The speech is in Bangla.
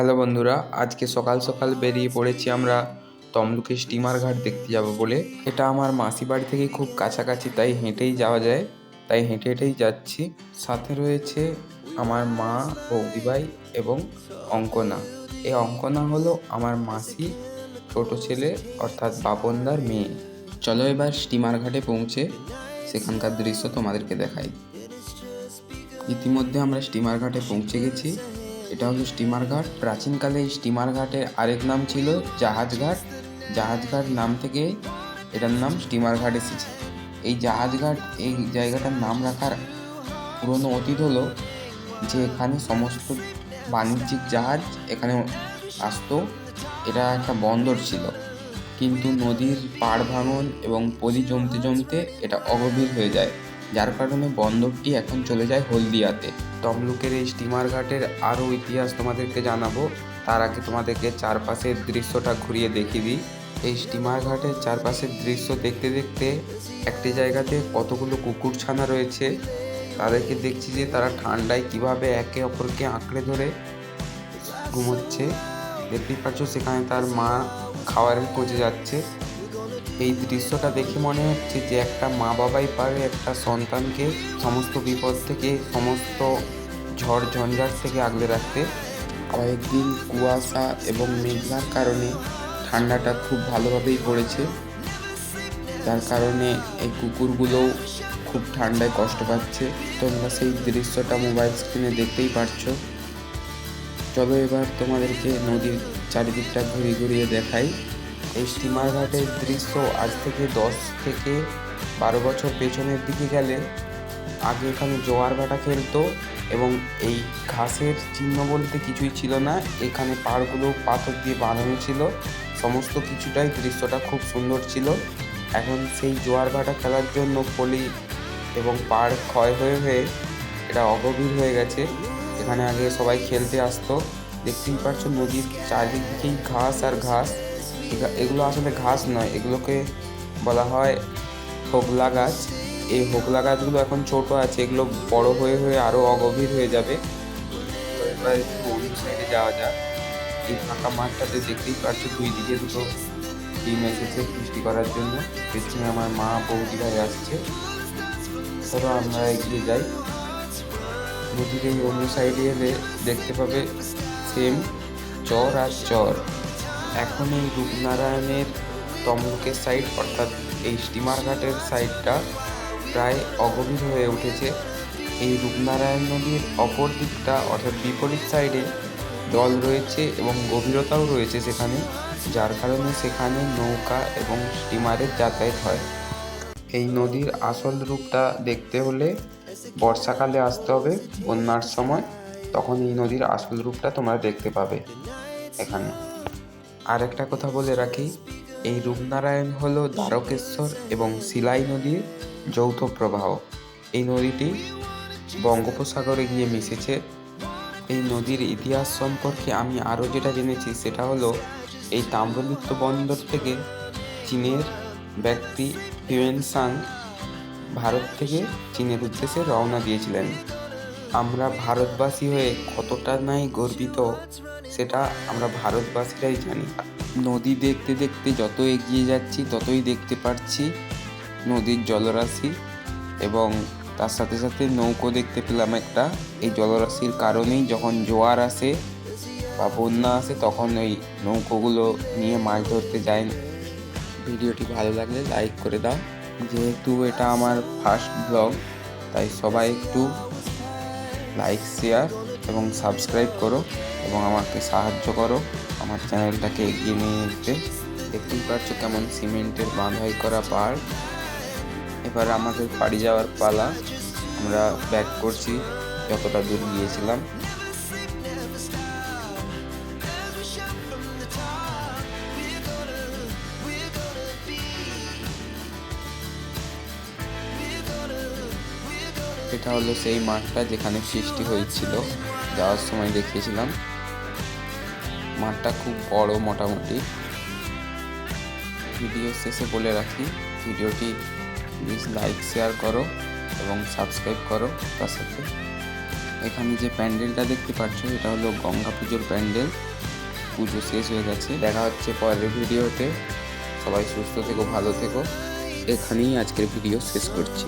হ্যালো বন্ধুরা, আজকে সকাল সকাল বেরিয়ে পড়েছি আমরা তমলুকে স্টিমার ঘাট দেখতে যাব বলে। এটা আমার মাসি বাড়ি থেকে খুব কাছাকাছি, তাই হেঁটেই যাওয়া যায়। তাই হেঁটে হেঁটেই যাচ্ছি। সাথে রয়েছে আমার মা, বৌদিভাই এবং অঙ্কনা। এই অঙ্কনা হলো আমার মাসি, ছোট ছেলে, অর্থাৎ বাপনদার মেয়ে। চলো এবার স্টিমার ঘাটে পৌঁছে সেখানকার দৃশ্য তোমাদেরকে দেখাই। ইতিমধ্যে আমরা স্টিমার ঘাটে পৌঁছে গেছি। এটা হলো স্টিমার ঘাট। প্রাচীনকালে এই স্টিমার ঘাটের আরেক নাম ছিল জাহাজ ঘাট। জাহাজ ঘাট নাম থেকে এটার নাম স্টিমার ঘাট এসেছে। এই জাহাজ ঘাট, এই জায়গাটার নাম রাখার পুরনো অতীত হলো যে এখানে সমস্ত বাণিজ্যিক জাহাজ এখানে আসতো। এটা একটা বন্দর ছিল। কিন্তু নদীর পাড় ভাঙন এবং পলি জমতে জমতে এটা অগভীর হয়ে যায়। যার কারণে বন্দরটি এখন চলে যায় হলদিয়াতে। তমলুকের এই স্টিমার ঘাটের আরও ইতিহাস তোমাদেরকে জানাব। তার আগে তোমাদেরকে চারপাশের দৃশ্যটা ঘুরিয়ে দেখিয়ে দিই। এই স্টিমার ঘাটের চারপাশের দৃশ্য দেখতে দেখতে একটি জায়গাতে কতগুলো কুকুর ছানা রয়েছে। তাদেরকে দেখছি যে তারা ঠান্ডায় কীভাবে একে অপরকে আঁকড়ে ধরে ঘুমোচ্ছে। দেখতেই পাচ্ছ সেখানে তার মা খাবারের খোঁজে যাচ্ছে। এই দৃশ্যটা দেখে মনে হচ্ছে যে একটা মা বাবাই পারে, একটা সন্তানকে সমস্ত বিপদ থেকে, সমস্ত ঝড় ঝঞ্ঝাট থেকে আগলে রাখতে। কয়েকদিন কুয়াশা এবং মেঘলার কারণে ঠান্ডাটা খুব ভালোভাবেই পড়েছে। যার কারণে এই কুকুরগুলোও খুব ঠান্ডায় কষ্ট পাচ্ছে। তোমরা সেই দৃশ্যটা মোবাইল স্ক্রিনে দেখতেই পারছ। চলো এবার তোমাদেরকে নদীর চারিদিকটা ঘুরিয়ে ঘুরিয়ে দেখাই। এই স্টিমার ঘাটের দৃশ্য আজ থেকে দশ থেকে বারো বছর পেছনের দিকে গেলে আগে এখানে জোয়ার ভাটা খেলতো এবং এই ঘাসের চিহ্ন বলতে কিছুই ছিল না। এখানে পাড়গুলো পাথর দিয়ে বাঁধানো ছিল। সমস্ত কিছুটাই দৃশ্যটা খুব সুন্দর ছিল। এখন সেই জোয়ার ভাটা খেলার জন্য পলি এবং পাড় ক্ষয় হয়ে হয়ে এটা অগভীর হয়ে গেছে। এখানে আগে সবাই খেলতে আসতো। দেখতেই পাচ্ছ নদীর চারিদিকেই ঘাস আর ঘাস। এগুলো আসলে ঘাস নয়, এগুলোকে বলা হয় হোগলা গাছ। এই হোগলা গাছগুলো এখন ছোট আছে, এগুলো বড় হয়ে হয়ে আরও অগভীর হয়ে যাবে। তো এবার একটু অন্য সাইডে যাওয়া যাক। এই ফাঁকা মাঠটাতে দেখতেই পাচ্ছ দুই দিকে দুটো টিম এসেছে বৃষ্টি করার জন্য। পেছনে আমার মা বৌদি আসছে চলো আমরা এগিয়ে যাই। নদীর এই অন্য সাইডে এলে দেখতে পাবে সেম চর আর চর। এখন এই রূপনারায়ণের তমলুকের সাইড অর্থাৎ এই স্টিমার ঘাটের সাইডটা প্রায় অগভীর হয়ে উঠেছে। এই রূপনারায়ণ নদীর অপর দিকটা, অর্থাৎ বিপরীত সাইডে জল রয়েছে এবং গভীরতাও রয়েছে সেখানে, যার কারণে সেখানে নৌকা এবং স্টিমারের যাতায়াত হয়। এই নদীর আসল রূপটা দেখতে হলে বর্ষাকালে আসতে হবে, বন্যার সময়। তখন এই নদীর আসল রূপটা তোমরা দেখতে পাবে এখানে। আর একটা কথা বলে রাখি, এই রূপনারায়ণ হল দ্বারকেশ্বর এবং শিলাই নদীর যৌথ প্রবাহ। এই নদীটি বঙ্গোপসাগরে গিয়ে মিশেছে। এই নদীর ইতিহাস সম্পর্কে আমি আরও যেটা জেনেছি সেটা হলো, এই তাম্রলিপ্ত বন্দর থেকে চীনের ব্যক্তি হিউয়েন সাং ভারত থেকে চীনের উদ্দেশ্যে রওনা দিয়েছিলেন। আমরা ভারতবাসী হয়ে কতটা নাই গর্বিত, সেটা আমরা ভারতবাসীরাই জানি। নদী দেখতে দেখতে যত এগিয়ে যাচ্ছি, ততই দেখতে পাচ্ছি নদীর জলরাশি এবং তার সাথে সাথে নৌকো দেখতে পেলাম একটা। এই জলরাশির কারণেই যখন জোয়ার আসে বা বন্যা আসে, তখন ওই নৌকোগুলো নিয়ে মাছ ধরতে যায় ভিডিওটি ভালো লাগলে লাইক করে দাও। যেহেতু এটা আমার ফার্স্ট ব্লগ, তাই সবাই একটু লাইক, শেয়ার এবং সাবস্ক্রাইব করো এবং আমাকে সাহায্য করো। আমার চ্যানেলটাকে এগিয়ে নিয়ে যেতে। দেখতেই পাচ্ছ কেমন সিমেন্টের বাঁধাই করা পাড়। এবার আমাদের বাড়ি যাওয়ার পালা। আমরা ব্যাক করছি, যতটা দূর গিয়েছিলাম। এটা হলো সেই মাঠটা যেখানে সৃষ্টি হয়েছিল, যাওয়ার সময় দেখিয়েছিলাম। মাঠটা খুব বড় মোটামুটি। ভিডিও শেষে বলে রাখি, ভিডিওটি প্লিজ লাইক শেয়ার করো এবং সাবস্ক্রাইব করো তার সাথে। এখানে যে প্যান্ডেলটা দেখতে পাচ্ছ, এটা হলো গঙ্গা পুজোর প্যান্ডেল। পুজো শেষ হয়ে গেছে। দেখা হচ্ছে পরের ভিডিওতে। সবাই সুস্থ থেকো, ভালো থেকো। এখানেই আজকের ভিডিও শেষ করছি।